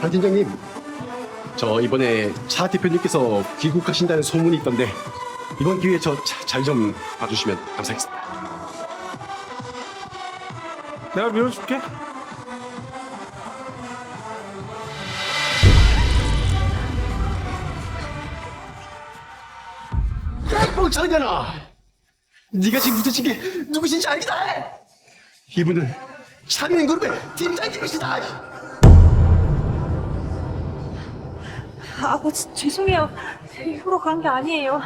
한 팀장님, 저 이번에 차 대표님께서 귀국하신다는 소문이 있던데 이번 기회에 저 잘 좀 봐주시면 감사하겠습니다. 내가 밀어줄게. 야, 뻥창이잖아! 네가 지금 묻혀진 게 누구신지 알겠다! 이분은 차리는 그룹의 팀장님이시다! 아버지 죄송해요. 일부러 그런 게 아니에요.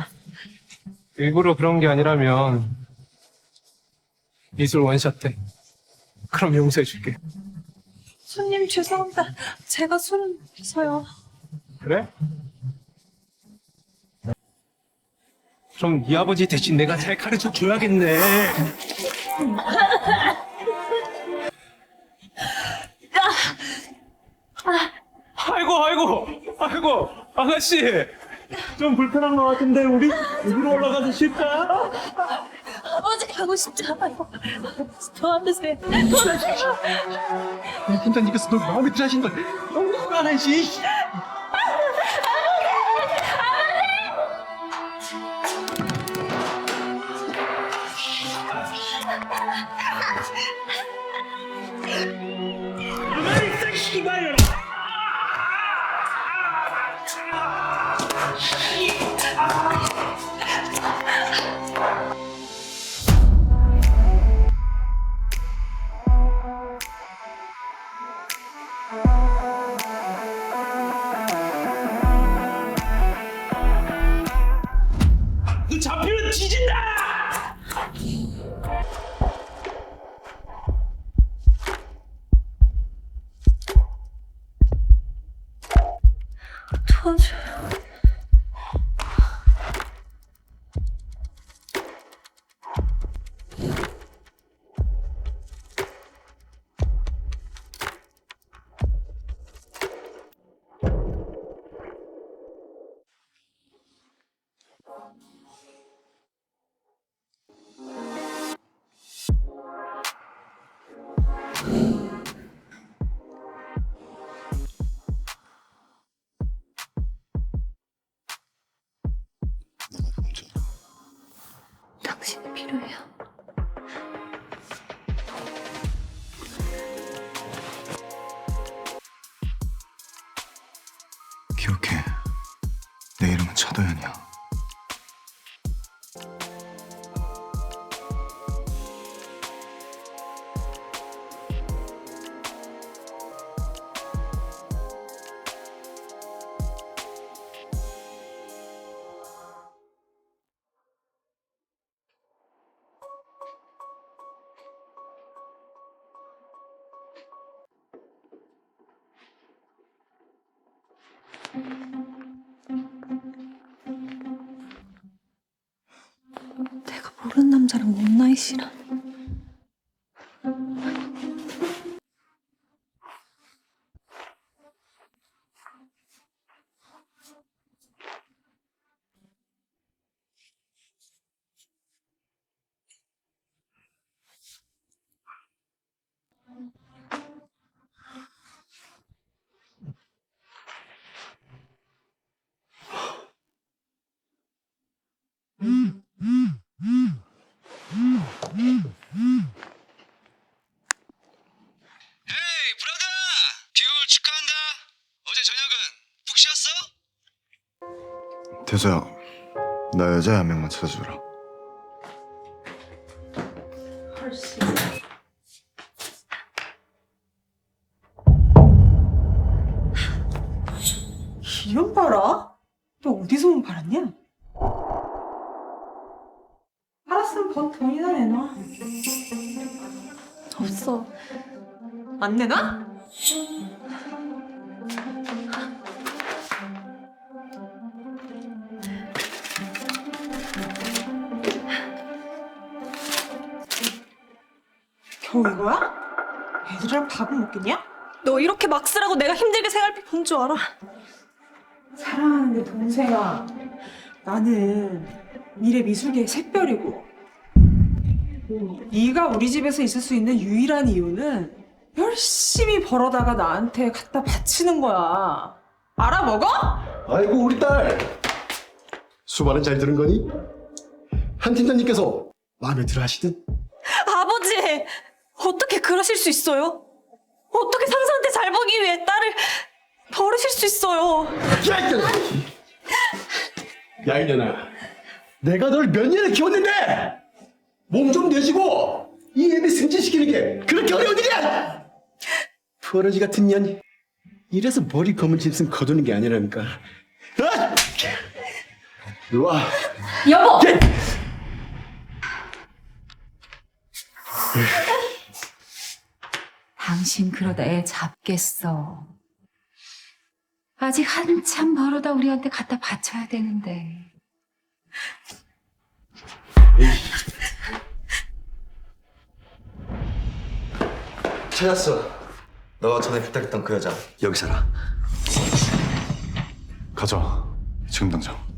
일부러 그런 게 아니라면 미술 원샷 때. 그럼 용서해줄게. 손님 죄송합니다. 제가 술은 서요. 그래? 그럼 네 아버지 대신 내가 잘 가르쳐 줘야겠네. 아이고 아이고 아이고 아가씨 좀 불편한 것 같은데 우리 위로 올라가서 쉴까? 아버지 가고. 저안 드세요. 야, 팀장님께서 너 마음에 들어 하신 걸 너무 안 하시! Yeah! 당 내가 모르는 남자랑 원나잇 이란. 헤이 브라더 귀국을 축하한다 어제 저녁은 푹 대서야, 나 여자 한 명만 찾아주라. 이런 봐라? 너 어디서 온 팔았냐? 팔았으면 번 돈이나 내놔. 없어. 안 내놔? 겨우 이거야? 애들이랑 밥은 먹겠냐? 너 이렇게 막 쓰라고 내가 힘들게 생활비 본줄 알아? 사랑하는데 동생아 나는 미래 미술계의 샛별이고 네가 우리 집에서 있을 수 있는 유일한 이유는 열심히 벌어다가 나한테 갖다 바치는 거야. 알아먹어? 아이고 우리 딸 수발은 잘 들은 거니? 한 팀장님께서 마음에 들어 하시든 아버지! 어떻게 그러실 수 있어요? 어떻게 상사한테 잘 보기 위해 딸을 버리실 수 있어요? 야 이년아 야 이년아 내가 널 몇 년을 키웠는데 몸 좀 내시고 이 애비 승진시키는 게 그렇게 어려운 일이야 푸어러지 같은 년 이래서 머리 검은 짐승 거두는 게 아니라니까 아! 이리 와 여보! 당신 그러다 애 잡겠어. 아직 한참 벌어다 우리한테 갖다 바쳐야 되는데. 찾았어. 너가 전에 부탁했던 그 여자 여기 살아. 가자. 지금 당장.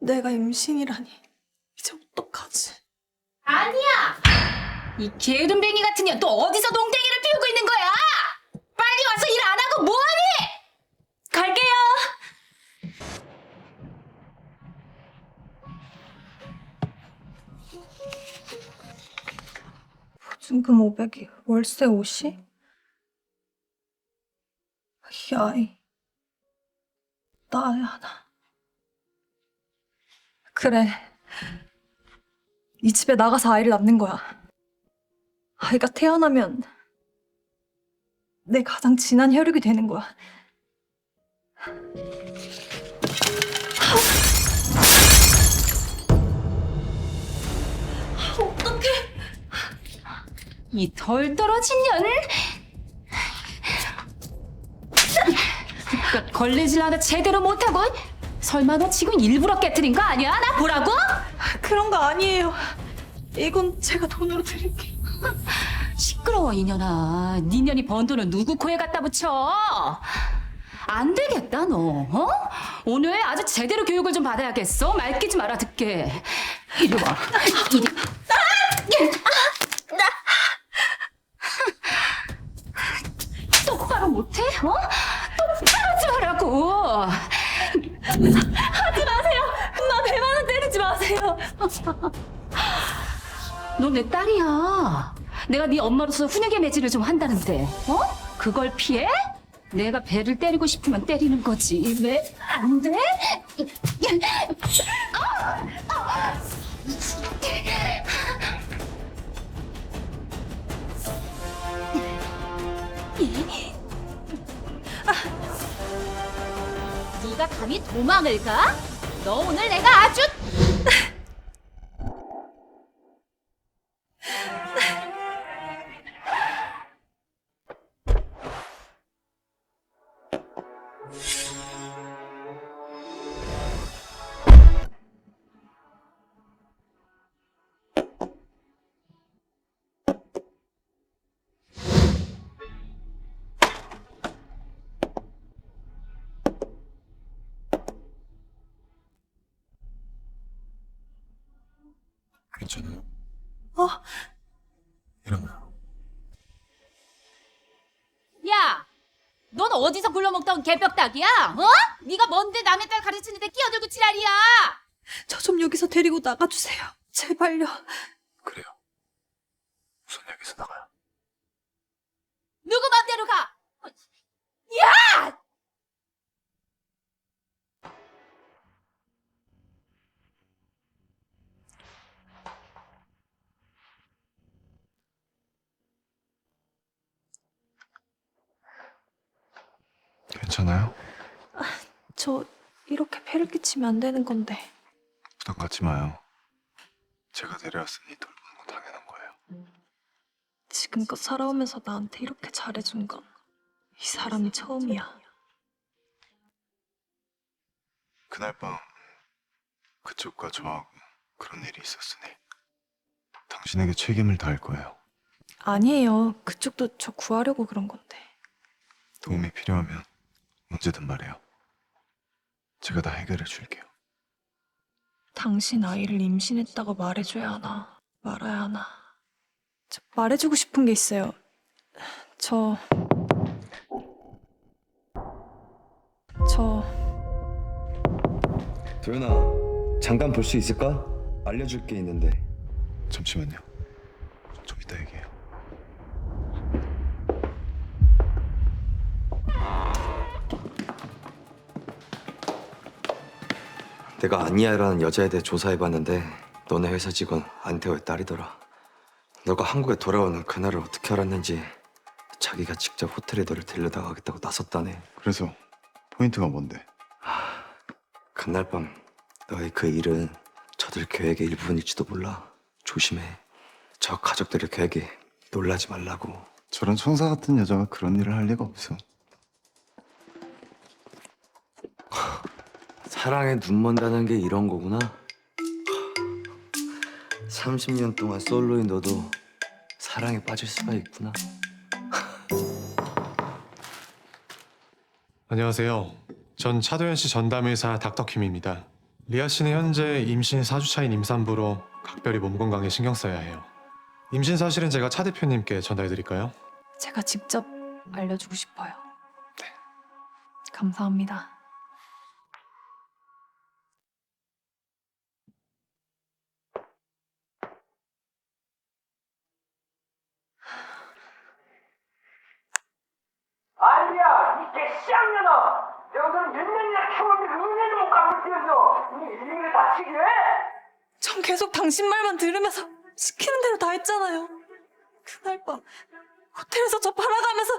내가 임신이라니. 이제 어떡하지? 이 게으름뱅이 같은 년 또 어디서 농땡이를 피우고 있는 거야? 빨리 와서 일 안 하고 뭐하니? 갈게요! 보증금 500이 월세 50? 이 아이 낳아야 하나 그래. 이 집에 나가서 아이를 낳는 거야. 아이가 태어나면 내 가장 진한 혈육이 되는 거야. 어떡해? 이 덜 떨어진 년을 걸레질 하나 제대로 못하고 설마 너 지금 일부러 깨뜨린 거 아니야? 나 보라고? 그런 거 아니에요. 이건 제가 돈으로 드릴게요. 시끄러워 이년아 니 년이 번 돈을 누구 코에 갖다 붙여 안 되겠다 너 어? 오늘 아주 제대로 교육을 좀 받아야겠어 말 끼지 말아 듣게 이리 와 이리 똑바로 못해? 어? 하지 마세요. 나 배만원 때리지 마세요. 너 내 딸이야. 내가 네 엄마로서 훈육의 매질을 좀 한다는데, 어? 그걸 피해? 내가 배를 때리고 싶으면 때리는 거지. 왜 안 돼? 네가 감히 도망을 가? 너 오늘 내가 아주 괜찮아요? 어? 일어나. 야, 넌 어디서 굴러먹던 개벽닭이야? 어? 네가 뭔데 남의 딸 가르치는데 끼어들고 지랄이야? 저 좀 여기서 데리고 나가주세요. 제발요. 그래요. 우선 여기서 나가요. 누구 맘대로 가? 야! 괜찮아요? 저 이렇게 폐를 끼치면 안 되는 건데. 부담 갖지 마요. 제가 데려왔으니 돌보는 건 당연한 거예요. 지금껏 살아오면서 나한테 이렇게 잘해준 건 이 사람이 처음이야. 그날 밤 그쪽과 저하고 그런 일이 있었으니 당신에게 책임을 다할 거예요. 아니에요. 그쪽도 저 구하려고 그런 건데. 도움이 필요하면 언제든 말해요. 제가 다 해결해 줄게요. 당신 아이를 임신했다고 말해줘야 하나 말아야 하나 저 말해주고 싶은 게 있어요 저... 저... 도윤아, 잠깐 볼 수 있을까? 알려줄 게 있는데. 잠시만요. 좀 이따 얘기해요. 내가 아니야라는 여자에 대해 조사해봤는데 너네 회사 직원 안태호의 딸이더라. 너가 한국에 돌아오는 그날을 어떻게 알았는지 자기가 직접 호텔에 너를 데려다 가겠다고 나섰다네. 그래서 포인트가 뭔데? 그날 밤 너의 그 일은 저들 계획의 일부분일지도 몰라. 조심해. 저 가족들의 계획에 놀라지 말라고. 저런 천사 같은 여자가 그런 일을 할 리가 없어. 사랑에 눈 먼다는 게 이런 거구나. 30년 동안 솔로인 너도 사랑에 빠질 수가 있구나. 안녕하세요. 전 차도현 씨 전담의사 닥터킴입니다. 리아 씨는 현재 임신 4주차인 임산부로 각별히 몸 건강에 신경 써야 해요. 임신 사실은 제가 차 대표님께 전달해 드릴까요? 제가 직접 알려주고 싶어요 네 감사합니다 아니야, 이 개쌍년아! 내가 너를 몇 년이나 키웠는데 은혜도 못 갚을 때였어! 이 일일이 다치게 해! 전 계속 당신 말만 들으면서 시키는 대로 다 했잖아요. 그날 밤 호텔에서 저 팔아가면서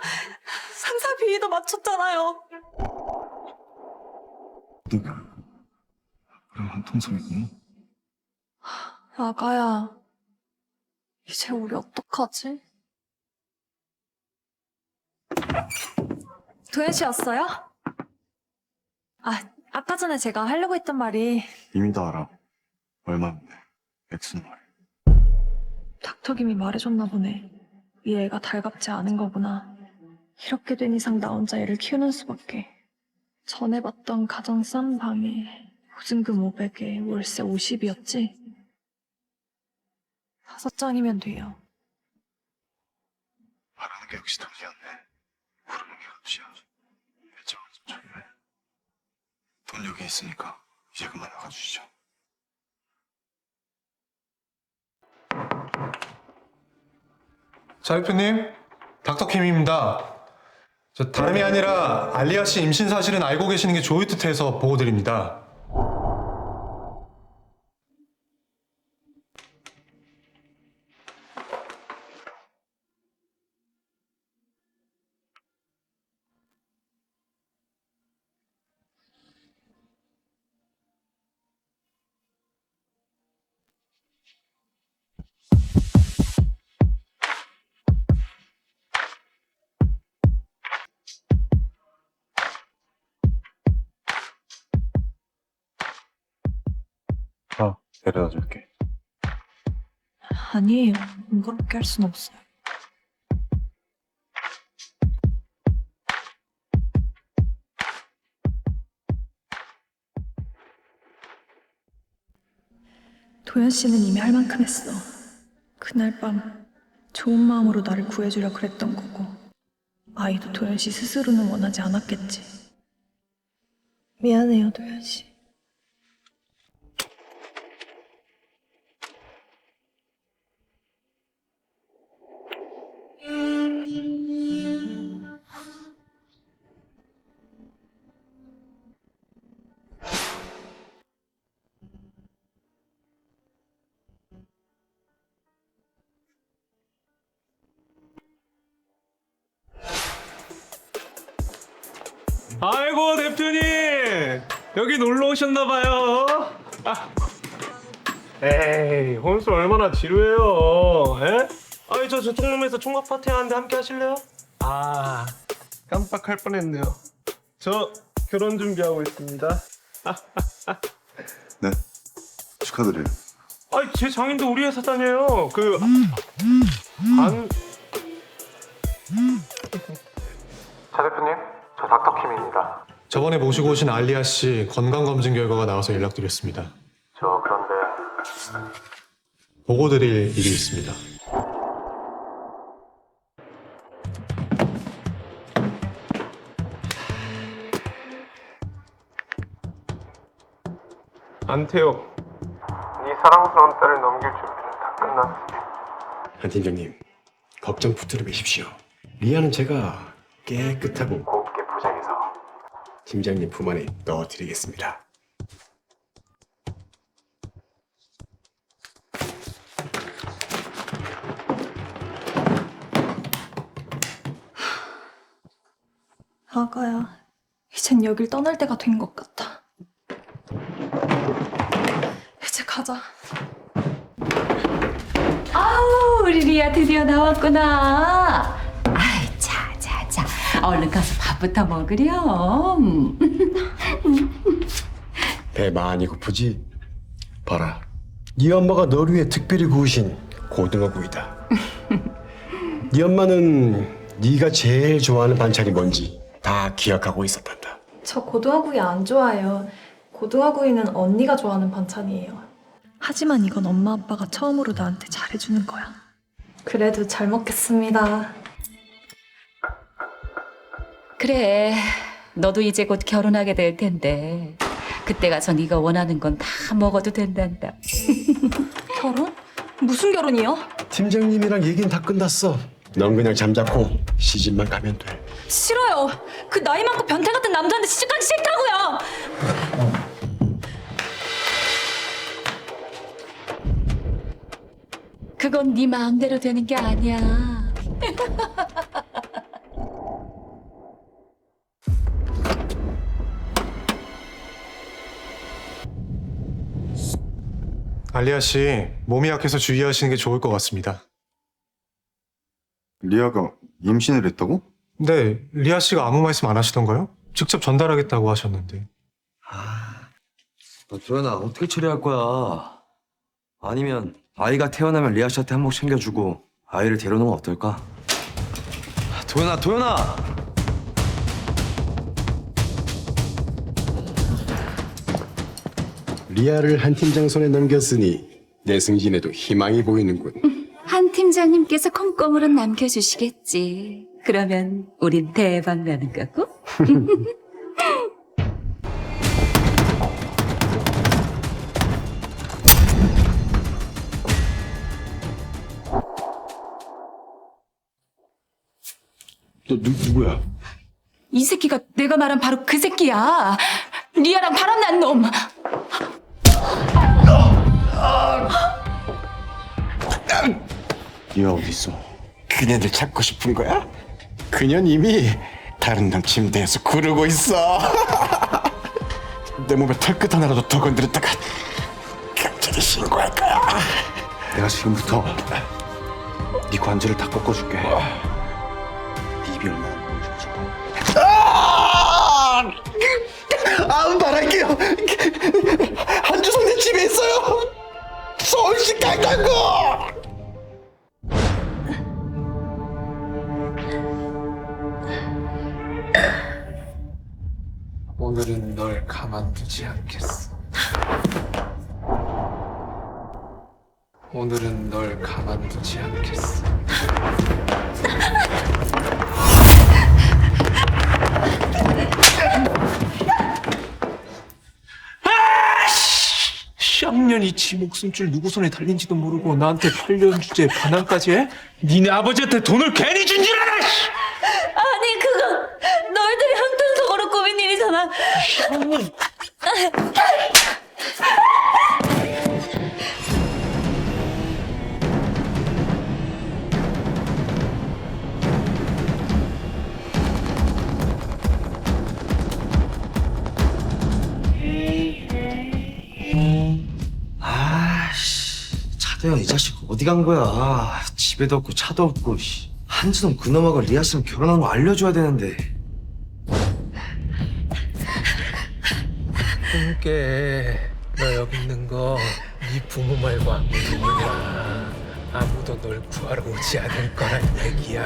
상사 비위도 맞췄잖아요. 누가? 그럼 한통속이구나. 아가야, 이제 우리 어떡하지? 도현 씨 왔어요? 아, 아까 전에 제가 하려고 했던 말이 이미 다 알아. 얼마인데? 액수는 말이야. 닥터김이 말해줬나 보네. 이 애가 달갑지 않은 거구나. 이렇게 된 이상 나 혼자 애를 키우는 수밖에. 전에 봤던 가장 싼 방에 보증금 500에 월세 50이었지? 다섯 장이면 돼요. 바라는 게 역시 돈이었네. 부르는 게 값이야. 애정은 좀 좋네. 돈 여기 있으니까 이제 그만 나가 주시죠. 차 대표님, 닥터킴입니다. 저 다름이 아니라 알리아 씨 임신 사실은 알고 계시는 게 좋을 듯해서 보고 드립니다. 자, 데려다 줄게. 아니에요. 그렇게 할 순 없어요. 도현 씨는 이미 할 만큼 했어. 그날 밤 좋은 마음으로 나를 구해주려 그랬던 거고 아이도 도현 씨 스스로는 원하지 않았겠지. 미안해요, 도현 씨. 아이고 대표님 여기 놀러 오셨나봐요. 아. 에이 혼술 얼마나 지루해요. 에? 아니 저 저쪽룸에서 총각 파티 하는데 함께 하실래요? 아 깜빡할 뻔했네요. 저 결혼 준비하고 있습니다. 네. 축하드려요. 아니 제 장인도 우리 회사 다녀요. 그 안. 차 대표님 저 닥터킴입니다. 저번에 모시고 오신 알리아 씨 건강검진 결과가 나와서 연락드렸습니다. 저 그런데 보고 드릴 일이 있습니다. 안태욱 네 사랑스러운 딸을 넘길 준비는 다 끝났어 한 팀장님, 걱정 붙들어 매십시오. 리아는 제가 깨끗하고 팀장님 품 안에 넣어드리겠습니다. 아가야, 이젠 여길 떠날 때가 된 것 같아. 이제 가자. 아우, 우리 리아 드디어 나왔구나. 얼른 가서 밥부터 먹으렴. 배 많이 고프지? 봐라. 네 엄마가 널 위해 특별히 구우신 고등어 구이다. 네 엄마는 네가 제일 좋아하는 반찬이 뭔지 다 기억하고 있었단다. 저 고등어구이 안 좋아해요. 고등어구이는 언니가 좋아하는 반찬이에요. 하지만 이건 엄마 아빠가 처음으로 나한테 잘해주는 거야. 그래도 잘 먹겠습니다. 그래, 너도 이제 곧 결혼하게 될 텐데 그때 가서 네가 원하는 건 다 먹어도 된단다. 결혼? 무슨 결혼이요? 팀장님이랑 얘기는 다 끝났어. 넌 그냥 잠자코 시집만 가면 돼. 싫어요. 그 나이 많고 변태 같은 남자한테 시집가기 싫다고요. 그건 네 마음대로 되는 게 아니야. 알리아 씨, 몸이 약해서 주의하시는 게 좋을 것 같습니다. 리아가 임신을 했다고? 네, 리아 씨가 아무 말씀 안 하시던가요? 직접 전달하겠다고 하셨는데. 아, 도현아 어떻게 처리할 거야? 아니면 아이가 태어나면 리아 씨한테 한몫 챙겨주고 아이를 데려놓으면 어떨까? 도현아, 도현아! 리아를 한 팀장 손에 넘겼으니 내 승진에도 희망이 보이는군. 한 팀장님께서 콩고물은 남겨주시겠지. 그러면 우린 대박 나는 거고. 너 누, 누구야? 이 새끼가 내가 말한 바로 그 새끼야. 리아랑 바람난 놈. 리아 어디 있어? 그녀를 찾고 싶은 거야? 그녀는 이미 다른 남 침대에서 구르고 있어. 내 몸에 털끝 하나라도 더 건드렸다가 경찰에 신고할 거야. 내가 지금부터 네 관절을 다 꺾어줄게. 네 입이 얼마나 무거운지 봐. 아! 아, 말할게요. 한주성 내 집에 있어요. 서울시 갈 거고. 오늘은 널 가만두지 않겠어 오늘은 널 가만두지 않겠어 쌍년이 지 목숨줄 누구 손에 달린지도 모르고 나한테 8년 주제 반항까지 해? 니네 아버지한테 돈을 괜히 준 줄 알아! 씨! 아니 그거 너희들이 형편속으로 꾸민 일이잖아. 차대현 이 자식 어디 간 거야? 집에도 없고 차도 없고. 씨. 한지동 그놈하고 리아 씨랑 결혼한 거 알려줘야 되는데. 함께 너 여기 있는 거 네 부모 말고 아무도 모르냐 아무도 널 구하러 오지 않을 거란 얘기야